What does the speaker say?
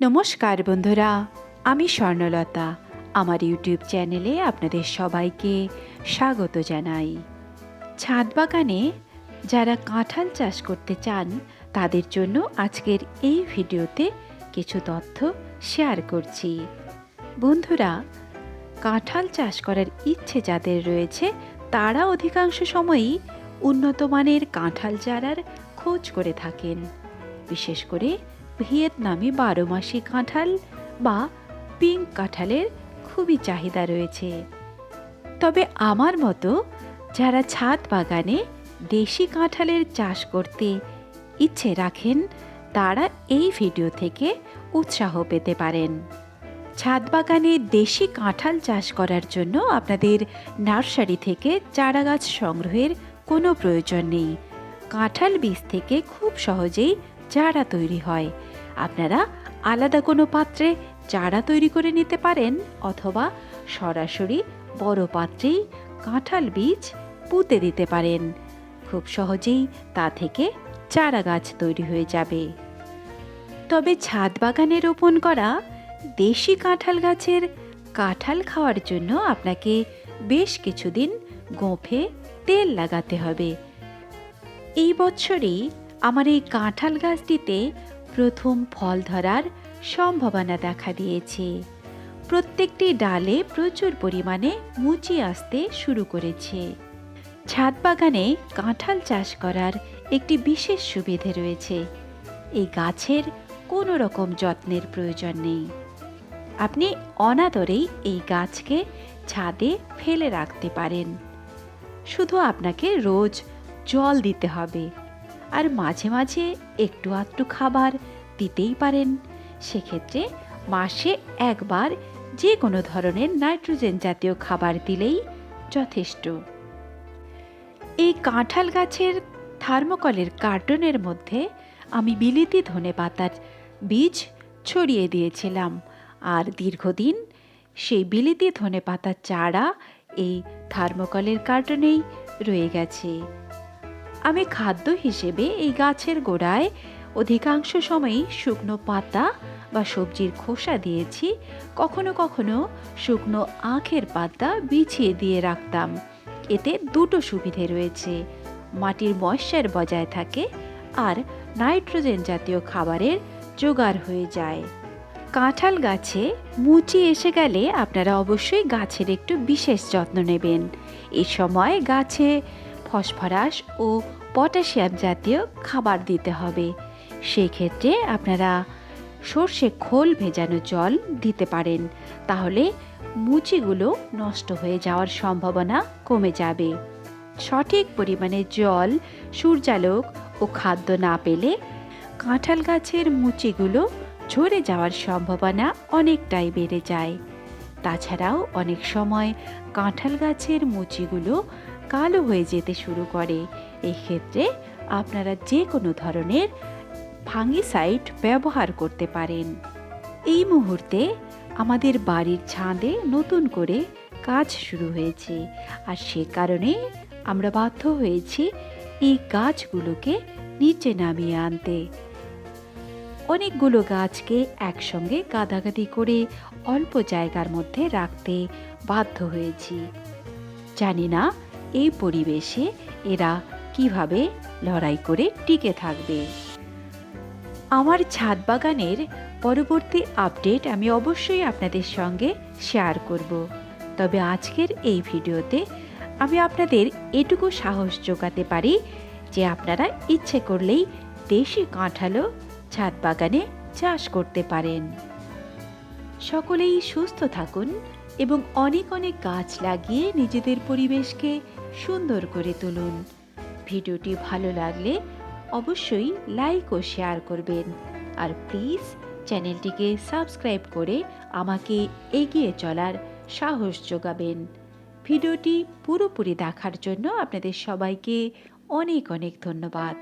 নমস্কার বন্ধুরা, আমি স্বর্ণলতা। আমার ইউটিউব চ্যানেলে আপনাদের সবাইকে স্বাগত জানাই। ছাদ বাগানে যারা কাঁঠাল চাষ করতে চান, তাদের জন্য আজকের এই ভিডিওতে কিছু তথ্য শেয়ার করছি। বন্ধুরা, কাঁঠাল চাষ করার ইচ্ছে যাদের রয়েছে, তারা অধিকাংশ সময়ই উন্নত মানের কাঁঠাল চারার খোঁজ করে থাকেন। বিশেষ করে ভিয়েতনামি বারো মাসি কাঁঠাল বা পিঙ্ক কাঁঠালের খুবই চাহিদা রয়েছে। তবে আমার মতো যারা ছাদ বাগানে দেশি কাঁঠালের চাষ করতে ইচ্ছে রাখেন, তারা এই ভিডিও থেকে উৎসাহ পেতে পারেন। ছাদ বাগানে দেশি কাঁঠাল চাষ করার জন্য আপনাদের নার্সারি থেকে চারা গাছ সংগ্রহের কোনো প্রয়োজন নেই। কাঁঠাল বীজ থেকে খুব সহজেই চারা তৈরি হয়। আপনারা আলাদা কোনো পাত্রে চারা তৈরি করে নিতে পারেন অথবা সরাসরি বড় পাত্রেই কাঁঠাল বীজ পুঁতে দিতে পারেন। খুব সহজেই তা থেকে চারা গাছ তৈরি হয়ে যাবে। তবে ছাদ বাগানে রোপণ করা দেশি কাঁঠাল গাছের কাঁঠাল খাওয়ার জন্য আপনাকে বেশ কিছুদিন গোঁফে তেল লাগাতে হবে। এই বছরই আমার এই কাঁঠাল গাছটিতে প্রথম ফল ধরার সম্ভাবনা দেখা দিয়েছে। প্রত্যেকটি ডালে প্রচুর পরিমাণে মুচি আসতে শুরু করেছে। ছাদ বাগানে কাঁঠাল চাষ করার একটি বিশেষ সুবিধে রয়েছে। এই গাছের কোনো রকম যত্নের প্রয়োজন নেই। আপনি অনাদরেই এই গাছকে ছাদে ফেলে রাখতে পারেন। শুধু আপনাকে রোজ জল দিতে হবে। আর মাঝে মাঝে একটু আধটু খাবার দিতেই পারেন। সেক্ষেত্রে মাসে একবার যে কোনো ধরনের নাইট্রোজেন জাতীয় খাবার দিলেই যথেষ্ট। এই কাঁঠাল গাছের থার্মোকলের কার্টনের মধ্যে আমি বিলিতি ধনে পাতার বীজ ছড়িয়ে দিয়েছিলাম আর দীর্ঘদিন সেই বিলিতি ধনে পাতার চারা এই থার্মোকলের কার্টনেই রয়ে গেছে। আমি খাদ্য হিসেবে এই গাছের গোড়ায় অধিকাংশ সময়ই শুকনো পাতা বা সবজির খোসা দিয়েছি, কখনো কখনো শুকনো আখের পাতা বিছিয়ে দিয়ে রাখতাম। এতে দুটো সুবিধে রয়েছে, মাটির ময়শ্চার বজায় থাকে আর নাইট্রোজেন জাতীয় খাবারের জোগাড় হয়ে যায়। কাঁঠাল গাছে মুচি এসে গেলে আপনারা অবশ্যই গাছের একটু বিশেষ যত্ন নেবেন। এই সময় গাছে ফসফরাস ও পটাশিয়াম জাতীয় খাবার দিতে হবে। সেই ক্ষেত্রে আপনারা সর্ষে খোল ভেজানো জল দিতে পারেন। তাহলে মুচিগুলো নষ্ট হয়ে যাওয়ার সম্ভাবনা কমে যাবে। সঠিক পরিমাণে জল, সূর্যালোক ও খাদ্য না পেলে কাঁঠাল গাছের মুচিগুলো ঝরে যাওয়ার সম্ভাবনা অনেকটাই বেড়ে যায়। তাছাড়াও অনেক সময় কাঁঠাল গাছের মুচিগুলো কালো হয়ে যেতে শুরু করে। এক্ষেত্রে আপনারা যে কোনো ধরনের ফাঙ্গিসাইড ব্যবহার করতে পারেন। এই মুহূর্তে আমাদের বাড়ির ছাদে নতুন করে কাজ শুরু হয়েছে। আর সে কারণে আমরা বাধ্য হয়েছি এই গাছগুলোকে নিচে নামিয়ে আনতে। অনেকগুলো গাছকে একসঙ্গে গাদাগাদি করে অল্প জায়গার মধ্যে রাখতে বাধ্য হয়েছি। জানি না এই পরিবেশে এরা কীভাবে লড়াই করে টিকে থাকবে? আমার ছাদ বাগানের পরবর্তী আপডেট আমি অবশ্যই আপনাদের সঙ্গে শেয়ার করব। তবে আজকের এই ভিডিওতে আমি আপনাদের এটুকু সাহস যোগাতে পারি যে আপনারা ইচ্ছে করলেই দেশি কাঁঠালও ছাদ বাগানে চাষ করতে পারেন। সকলেই সুস্থ থাকুন এবং অনেক অনেক গাছ লাগিয়ে নিজেদের পরিবেশকে সুন্দর করে তুলুন। ভিডিওটি ভালো লাগলে অবশ্যই লাইক ও শেয়ার করবেন। আর প্লিজ চ্যানেলটিকে সাবস্ক্রাইব করে আমাকে এগিয়ে চলার সাহস যোগাবেন। ভিডিওটি পুরোপুরি দেখার জন্য আপনাদের সবাইকে অনেক অনেক ধন্যবাদ।